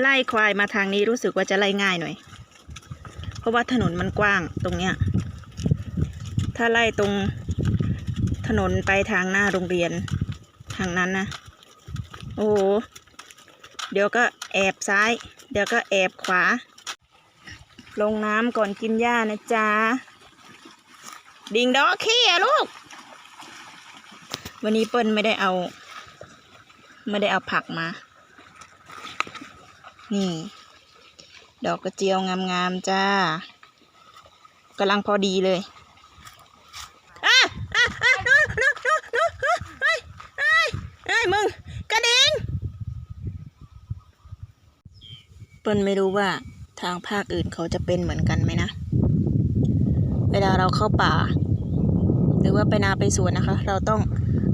ไล่ควายมาทางนี้รู้สึกว่าจะไล่ง่ายหน่อย เพราะว่าถนนมันกว้างตรงเนี้ย ถ้าไล่ตรงถนนไปทางหน้าโรงเรียนทางนั้นนะ โอ้โห เดี๋ยวก็แอบซ้าย เดี๋ยวก็แอบขวา ลงน้ำก่อนกินหญ้านะจ๊ะ ดิงดอกขี้อะลูก วันนี้เปิ้ลไม่ได้เอา ไม่ได้เอาผักมา นี่ ดอกกระเจียวงามๆจ้ากำลังพอดีเลยอะอะอะดูดูดูดูดูเฮ้ยเฮ้ยเฮ้ยมึงกระดิ่งเปิ้ลไม่รู้ว่าทางภาคอื่นเขาจะเป็นเหมือนกันไหมนะ เวลาเราเข้าป่า หรือว่าไปนาไปสวนนะคะ เราต้อง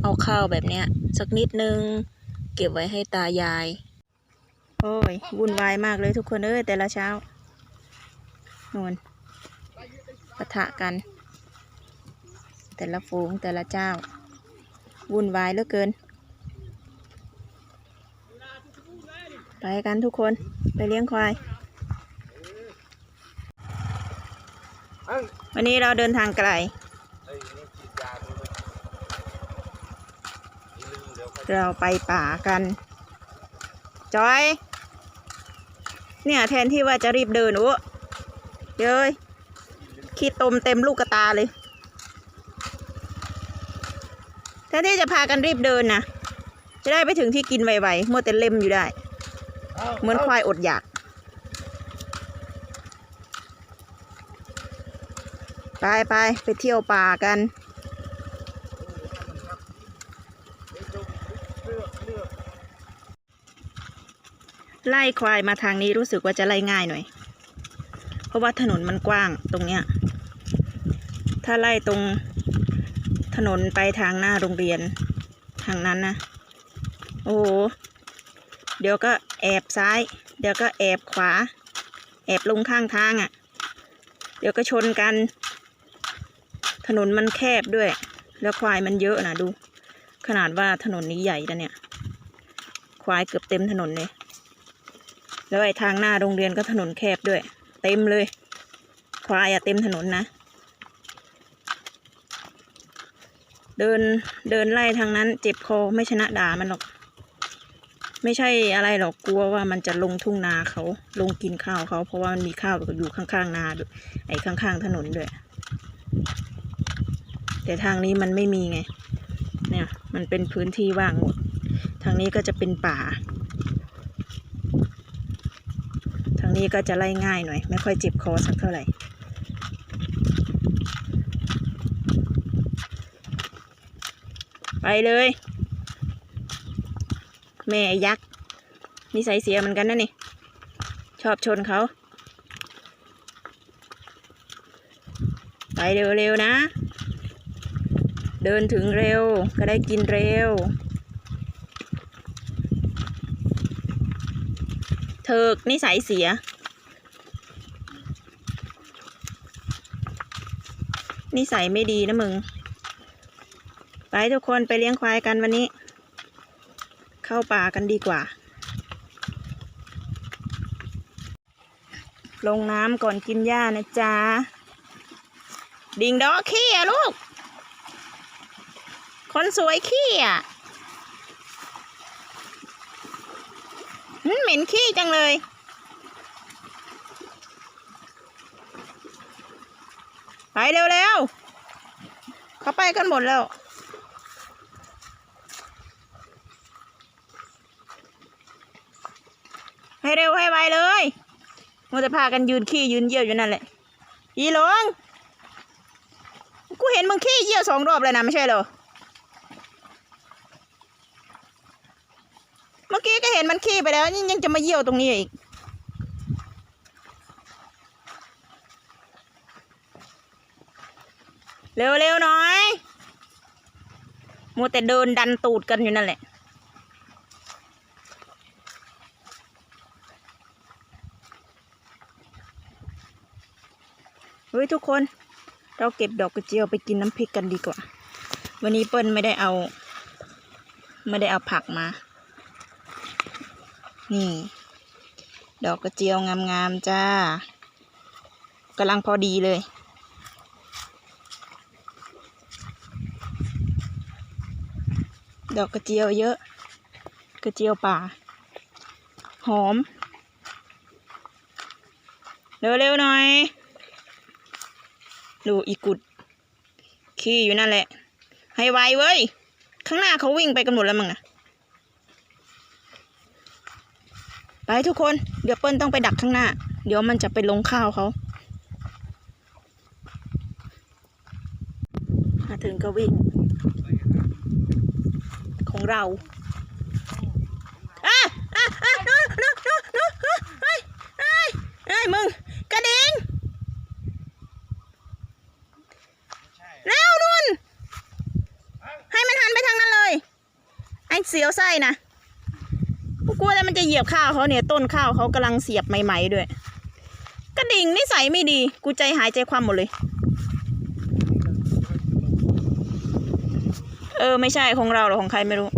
เอาข้าวแบบเนี้ยสักนิดนึง เก็บไว้ให้ตายาย โอ้ยวุ่นวายมากเลยทุกคนเอ้ยแต่ละเช้านู่นปะทะกัน แต่ละฝูงแต่ละเจ้า วุ่นวายเหลือเกิน ไปกันทุกคนไปเลี้ยงควาย วันนี้เราเดินทางไกล เราไปป่ากัน จอย เนี่ยแทนที่ว่าจะรีบเดินโอ้เย้ยขี้ตมเต็มลูกกระตาเลยแทนที่จะพากันรีบเดินนะจะได้ไปถึงที่กินไวๆมัวแต่เล่มอยู่ได้ เหมือนควายอดอยากไปไปไปเที่ยวป่ากัน ไล่ควายมาทางนี้รู้สึกว่าจะไล่ง่ายหน่อย เพราะว่าถนนมันกว้างตรงเนี้ย ถ้าไล่ตรงถนนไปทางหน้าโรงเรียนทางนั้นนะ โอ้โห เดี๋ยวก็แอบซ้าย เดี๋ยวก็แอบขวา แอบลงข้างทางอะ่ะ เดี๋ยวก็ชนกัน ถนนมันแคบด้วย แล้วควายมันเยอะนะดู ขนาดว่าถนนนี้ใหญ่แล้วเนี่ย ควายเกือบเต็มถนนเลย แล้วไอ้ทางหน้าโรงเรียนก็ถนนแคบด้วย เต็มเลย ควายอะเต็มถนนนะ เดินเดินไล่ทางนั้น เจ็บคอไม่ชนะด่ามันหรอก ไม่ใช่อะไรหรอกกลัวว่ามันจะลงทุ่งนาเขาลงกินข้าวเขา เพราะว่ามันมีข้าวอยู่ข้างๆนาด้วยไอ้ข้างๆถนนด้วย แต่ทางนี้มันไม่มีไง เนี่ยมันเป็นพื้นที่ว่างหมดทางนี้ก็จะเป็นป่า ทาง นี้ก็จะไล่ง่ายหน่อย ไม่ค่อยเจ็บคอสักเท่าไหร่ไปเลย แม่ยักษ์นิสัยเสียเหมือนกันนะนี่ ชอบชนเขา ไปเร็วๆนะ เดินถึงเร็วก็ได้กินเร็ว ถิกนิสัยเสีย นิสัยไม่ดีนะมึง ไปทุกคนไปเลี้ยงควายกันวันนี้ เข้าป่ากันดีกว่า ลงน้ำก่อนกินหญ้านะจ๊ะ ดิงดอขี้อะลูก คนสวยขี้อะหืม เหม็นขี้จังเลย ไปเร็วๆเขาไปกันหมดแล้วให้เร็วให้ไวเลยมัวจะพากันยืนขี้ยืนเยี่ยวอยู่นั่นแหละ อีหลง กูเห็นมึงขี้เยี่ยวสองรอบเลยนะไม่ใช่เหรอ เมันขี้ไปแล้วนี่ยังจะมาเยี่ยวตรงนี้อีก เร็วๆหน่อย มัวแต่เดินดันตูดกันอยู่นั่นแหละเฮ้ยทุกคน เราเก็บดอกกระเจียวไปกินน้ำพริกกันดีกว่า วันนี้เปิ้ลไม่ได้เอา ไม่ได้เอาผักมา นี่ ดอกกระเจียวงามๆจ้ากำลังพอดีเลย ดอกกระเจียวเยอะ กระเจียวป่า หอม เร็วๆหน่อย ดูอีกุด ขี้อยู่นั่นแหละ ให้ไวเว้ย ข้างหน้าเขาวิ่งไปกันหมดแล้วมั้งนะไป ทุกคน เดี๋ยวเปิ้ลต้องไปดักข้างหน้า เดี๋ยวมันจะไปลงข้าวเขามาถึงก็วิ่ง ของเราอะอะอะนู่นนู่นนู่นนู่นเฮ้ยเฮ้ยเฮ้ยมึง กระดิ่งเร็วนุ่น ให้มันหันไปทางนั้นเลย ไอ้เสียวไส้นะ มันจะเหยียบข้าวเขาเนี่ยต้นข้าวเขากำลังเสียบใหม่ๆด้วย กระดิ่งนิสัยไม่ดี กูใจหายใจความหมดเลย เออไม่ใช่ของเราหรอของใครไม่รู้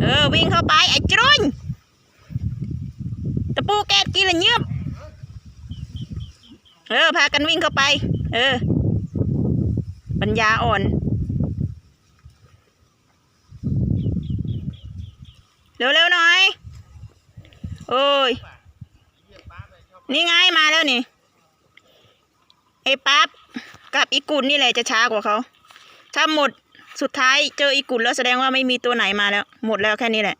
เออวิ่งเข้าไปไอ้จรุนตะปูแกะกินละเงียบเออพากันวิ่งเข้าไป เออปัญญาอ่อน เร็วๆหน่อย โอ้ย นี่ไงมาแล้วนี่ ไอ้ปั๊บกับอีกุลนี่แหละจะช้ากว่าเขา ถ้าหมดสุดท้ายเจออีกุลแล้วแสดงว่าไม่มีตัวไหนมาแล้ว หมดแล้วแค่นี้แหละ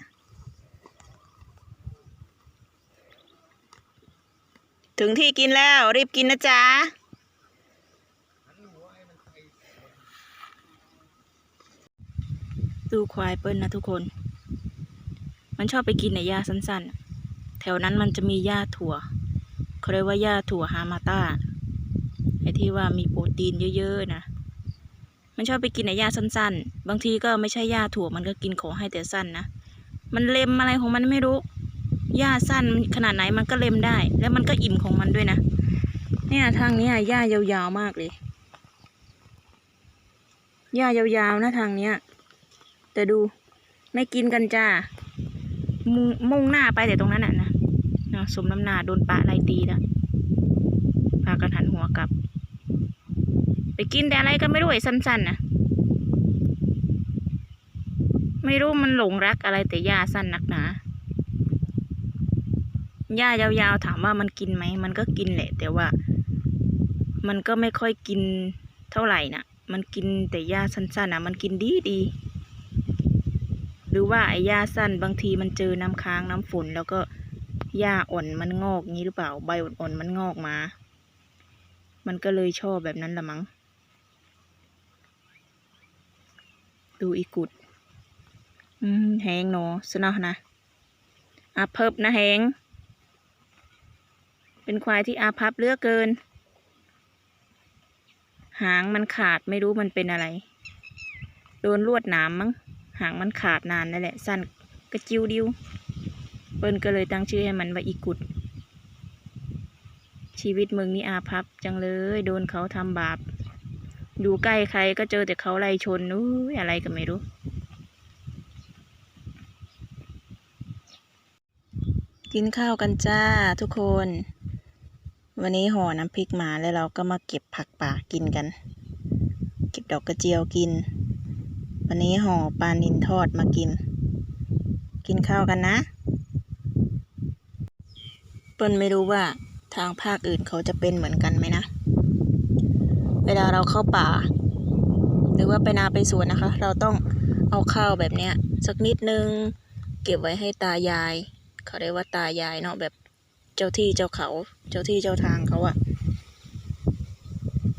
ถึงที่กินแล้วรีบกินนะจ๊ะดูควายเปิ้ลนะทุกคน มันชอบไปกินในหญ้าสั้นๆ แถวนั้นมันจะมีหญ้าถั่วเขาเรียกว่าหญ้าถั่วฮามาต้าไอ้ที่ว่ามีโปรตีนเยอะๆนะ มันชอบไปกินในหญ้าสั้นๆ บางทีก็ไม่ใช่หญ้าถั่วมันก็กินของให้แต่สั้นนะ มันเล็มอะไรของมันไม่รู้ หญ้าสั้นขนาดไหนมันก็เล็มได้ แล้วมันก็อิ่มของมันด้วยนะ เนี่ยทางนี้ยหญ้ายาวๆมากเลย หญ้ายาวๆนะทางเนี้ย แต่ดูไม่กินกันจ้า มุ่งหน้าไปแต่ตรงนั้นน่ะนะเนาะสมน้ำหน้าโดนปลาไล่ตีแล้วพากันหันหัวกลับ ไปกินแต่อะไรก็ไม่รู้ไอ้สั้นๆนะไม่รู้มันหลงรักอะไรแต่หญ้าสั้นนักหนาหญ้ายาวๆถามว่ามันกินไหมมันก็กินแหละ แต่ว่า มันก็ไม่ค่อยกินเท่าไหร่นะมันกินแต่หญ้าสั้นๆนะมันกินดีดีๆ รือว่าไอ้หญ้าสั้นบางทีมันเจอน้ำค้างน้ำฝน แล้วก็หญ้าอ่อนมันงอกงี้หรือเปล่าใบอ่อนๆมันงอกมา มันก็เลยชอบแบบนั้นละมั้งดูอีกุด อืมแหงเนาะสนอนะอาเพิบนะแหง เป็นควายที่อาพับเลือกเกิน หางมันขาดไม่รู้มันเป็นอะไร โดนลวดหนามมั้ง หางมันขาดนานนั่นแหละ สั้นกระจิวดิวเปิ้นก็เลยตั้งชื่อให้มันว่าอีกุด ชีวิตมึงนี่อาพับจังเลย โดนเขาทำบาป อยู่ใกล้ใครก็เจอแต่เขาไล่ชนนู้ยอะไรก็ไม่รู้กินข้าวกันจ้าทุกคน วันนี้ห่อน้ำพริกมาแล้วเราก็มาเก็บผักป่ากินกัน เก็บดอกกระเจียวกิน วันนี้ห่อปลานินทอดมากิน กินข้าวกันนะ เปิ้ลไม่รู้ว่าทางภาคอื่นเขาจะเป็นเหมือนกันไหมนะ เวลาเราเข้าป่า หรือว่าไปนาไปสวนนะคะ เราต้องเอาข้าวแบบเนี้ยสักนิดนึง เก็บไว้ให้ตายาย เขาเรียกว่าตายายเนาะแบบเจ้าที่เจ้าเขา เจ้าที่เจ้าทางเขาอะ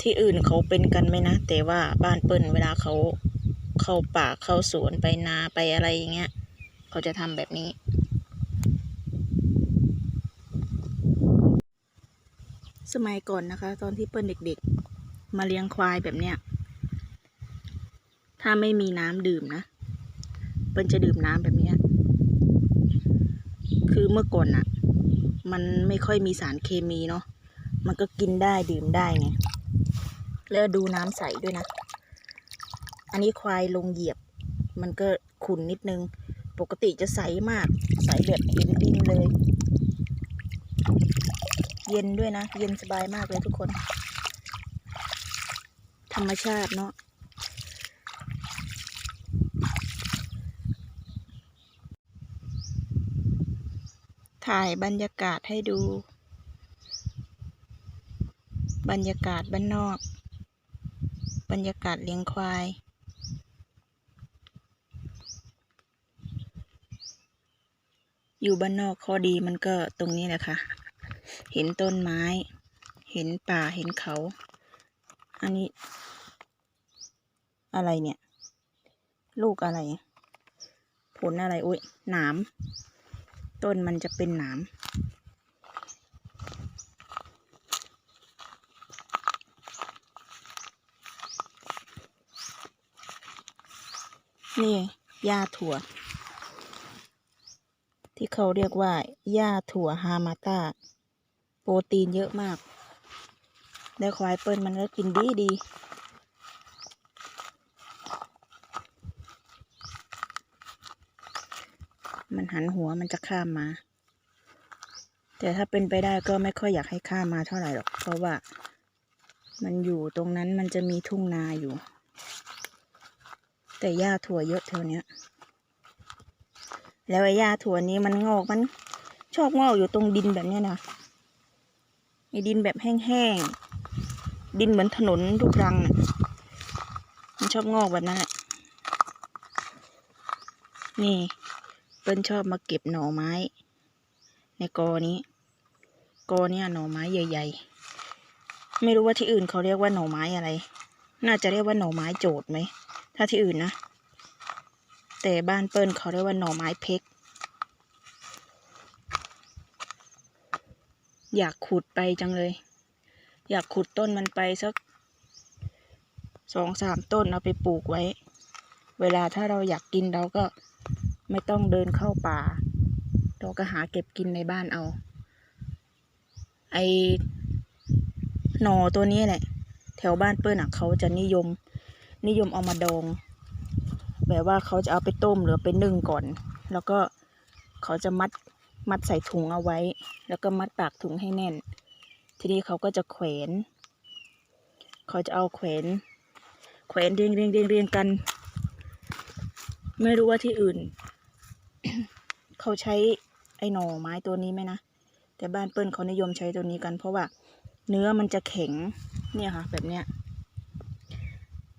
ที่อื่นเขาเป็นกันไหมนะ แต่ว่าบ้านเปิ้ลเวลาเขา เข้าป่าเข้าสวนไปนาไปอะไรอย่างเงี้ย เขาจะทำแบบนี้ สมัยก่อนนะคะ ตอนที่เปิ้ลเด็กๆ มาเลี้ยงควายแบบเนี้ย ถ้าไม่มีน้ำดื่มนะ เปิ้ลจะดื่มน้ำแบบเนี้ย คือเมื่อก่อนอะมันไม่ค่อยมีสารเคมีเนาะ มันก็กินได้ดื่มได้ไง แล้วดูน้ำใสด้วยนะ นนี้ควายลงเหยียบ มันก็ขุนนิดนึง ปกติจะใสมาก ใสแบบเห็นดินเลย เย็นด้วยนะ เย็นสบายมากเลยทุกคน ธรรมชาติเนาะถ่ายบรรยากาศให้ดู บรรยากาศบ้านนอก บรรยากาศเลี้ยงควาย อยู่บ้านนอกข้อดีมันก็ตรงนี้แหละค่ะ เห็นต้นไม้ เห็นป่าเห็นเขา อันนี้ อะไรเนี่ย ลูกอะไร ผลอะไรอุ้ยหนามต้นมันจะเป็นหนามนี่หญ้าถั่ว ที่เขาเรียกว่าหญ้าถั่วฮามาต้า โปรตีนเยอะมาก แล้วควายเปิ้ลมันก็กินดีดีมันหันหัวมันจะข้ามมา แต่ถ้าเป็นไปได้ก็ไม่ค่อยอยากให้ข้ามมาเท่าไหร่หรอก เพราะว่า มันอยู่ตรงนั้นมันจะมีทุ่งนาอยู่ แต่หญ้าถั่วเยอะแถวเนี้ แล้วไอ้หญ้าถั่วนี้มันงอกมันชอบงอกอยู่ตรงดินแบบนี้นะไอ้ดินแบบแห้งๆ ดินเหมือนถนนลูกรังนะมันชอบงอกแบบนั้นแหละนี่เปิ้ลชอบมาเก็บหน่อไม้ ในกอนี้ กอเนี้ยหน่อไม้ใหญ่ ๆ ไม่รู้ว่าที่อื่นเขาเรียกว่าหน่อไม้อะไร น่าจะเรียกว่าหน่อไม้โจดไหม ถ้าที่อื่นนะ แต่บ้านเปิ้ลเขาเรียกว่าหน่อไม้เพกอยากขุดไปจังเลย อยากขุดต้นมันไปสักสองสามต้นเอาไปปลูกไว้ เวลาถ้าเราอยากกินเราก็ไม่ต้องเดินเข้าป่า เราก็หาเก็บกินในบ้านเอา ไอหน่อตัวนี้แหละ แถวบ้านเปิ้ลอะเขาจะนิยม นิยมเอามาดอง แบบว่าเขาจะเอาไปต้มหรือไปนึ่งก่อน แล้วก็เขาจะมัดมัดใส่ถุงเอาไว้ แล้วก็มัดปากถุงให้แน่น ทีนี้เขาก็จะแขวน เขาจะเอาแขวนแขวนเรียงเรียงเรียงเรียงกัน ไม่รู้ว่าที่อื่น เขาใช้ไอ้หน่อไม้ตัวนี้ไหมนะ แต่บ้านเปิ้ลเขานิยมใช้ตัวนี้กัน เพราะว่าเนื้อมันจะแข็ง เนี่ยค่ะ แบบเนี้ย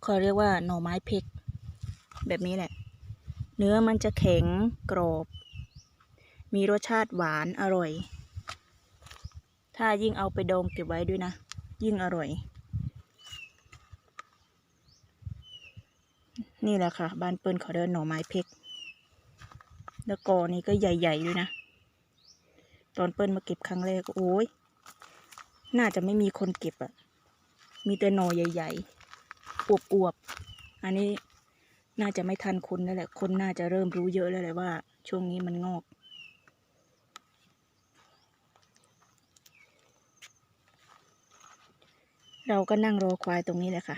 เขาเรียกว่าหน่อไม้เพก แบบนี้แหละ เนื้อมันจะแข็งกรอบ มีรสชาติหวานอร่อย ถ้ายิ่งเอาไปดองเก็บไว้ด้วยนะ ยิ่งอร่อย นี่แหละค่ะ บ้านเปิ้ลขาเดินหน่อไม้เพกแล้วกอนี้ก็ใหญ่ๆด้วยนะ ตอนเปิ้ลมาเก็บครั้งแรกโอ้ยน่าจะไม่มีคนเก็บอะมีแต่หน่อใหญ่ ๆ อวบๆ อันนี้ น่าจะไม่ทันคนแล้วแหละ คนน่าจะเริ่มรู้เยอะแล้วแหละว่า ช่วงนี้มันงอกเราก็นั่งรอควายตรงนี้แหละค่ะ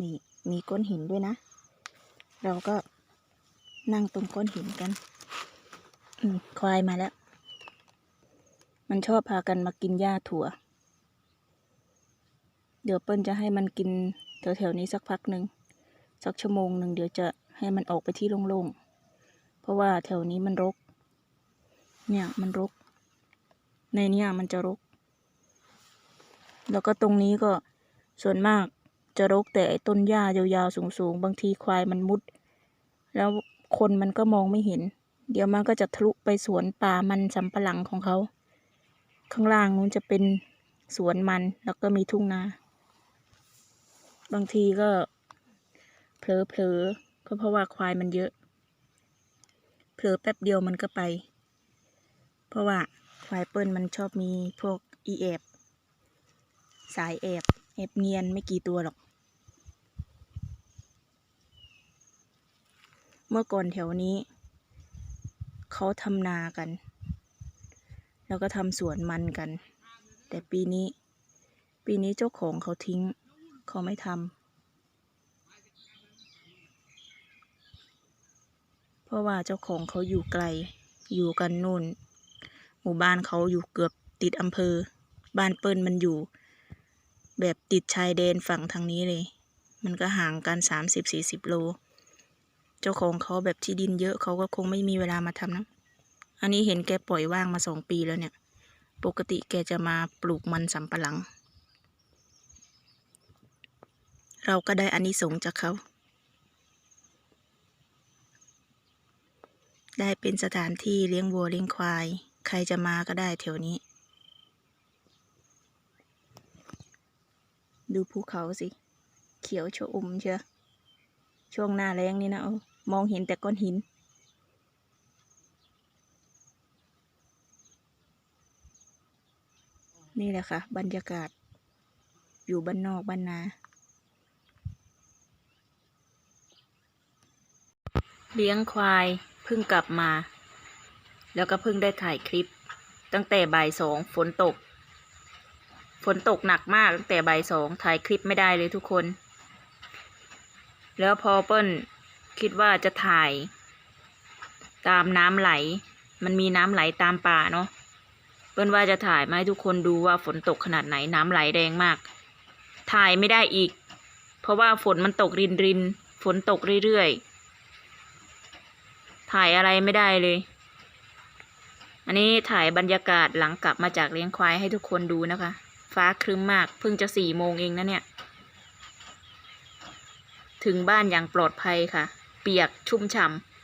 นี่มีก้อนหินด้วยนะ เราก็นั่งตรงก้อนหินกัน ควายมาแล้ว มันชอบพากันมากินหญ้าถั่ว เดี๋ยวเปิ้ลจะให้มันกินแถวๆนี้สักพักหนึ่ง สักชั่วโมงหนึ่งเดี๋ยวจะให้มันออกไปที่โล่งๆ เพราะว่าแถวนี้มันรก เนี่ยมันรก ในเนี้ยมันจะรก แล้วก็ตรงนี้ก็ส่วนมากจะรกแต่ต้นหญ้ายาวๆสูงๆ บางทีควายมันมุด แล้วคนมันก็มองไม่เห็น เดี๋ยวมันก็จะทะลุไปสวนป่ามันสำปะหลังของเขา ข้างล่างนู้นจะเป็นสวนมันแล้วก็มีทุ่งนา บางทีก็ เผลอๆก็เพราะว่าควายมันเยอะ เผลอแป๊บเดียวมันก็ไป เพราะว่าควายเปิ้ลมันชอบมีพวกอีแอบสายแอบแอบเงียนไม่กี่ตัวหรอก เมื่อก่อนแถวนี้ เขาทำนากัน แล้วก็ทำสวนมันกัน แต่ปีนี้ ปีนี้เจ้าของเขาทิ้ง เขาไม่ทำ เพ ราะว่าเจ้าของเขาอยู่ไกล อยู่กันนู่น หมู่บ้านเขาอยู่เกือบติดอำเภอ บ้านเปิ้ลมันอยู่ แบบติดชายแดนฝั่งทางนี้เลย มันก็ห่างกันสามสิบสี่สิบโล เจ้าของเขาแบบที่ดินเยอะเขาก็คงไม่มีเวลามาทำนะ อันนี้เห็นแกปล่อยว่างมาสองปีแล้วเนี่ย ปกติแกจะมาปลูกมันสำปะหลัง เราก็ได้อานิสงส์จากเขา ได้เป็นสถานที่เลี้ยงวัวเลี้ยงควาย ใครจะมาก็ได้แถวนี้ ดูภูเขาสิ เขียวชอุ่มเชียวช่วงหน้าแรงนี่นะอมองเห็นแต่ก้อนหิน นี่แหละค่ะ บรรยากาศ อยู่บ้านนอกบ้านนาเลี้ยงควาย เพิ่งกลับมา แล้วก็เพิ่งได้ถ่ายคลิป ตั้งแต่บ่ายสองฝนตก ฝนตกหนักมากตั้งแต่บ่ายสองถ่ายคลิปไม่ได้เลยทุกคน แล้วพอเปิ้ลคิดว่าจะถ่าย ตามน้ำไหล มันมีน้ำไหลตามป่าเนาะเปิ้ลว่าจะถ่ายมาให้ทุกคนดูว่าฝนตกขนาดไหนน้ำไหลแรงมาก ถ่ายไม่ได้อีก เพราะว่าฝนมันตกรินรินๆฝนตกเรื่อยๆ ถ่ายอะไรไม่ได้เลย อันนี้ถ่ายบรรยากาศหลังกลับมาจากเลี้ยงควายให้ทุกคนดูนะคะ ฟ้าครึ้มมากเพิ่งจะสี่โมงเองนะเนี่ย ถึงบ้านอย่างปลอดภัยค่ะ เปียกชุ่มฉ่ำ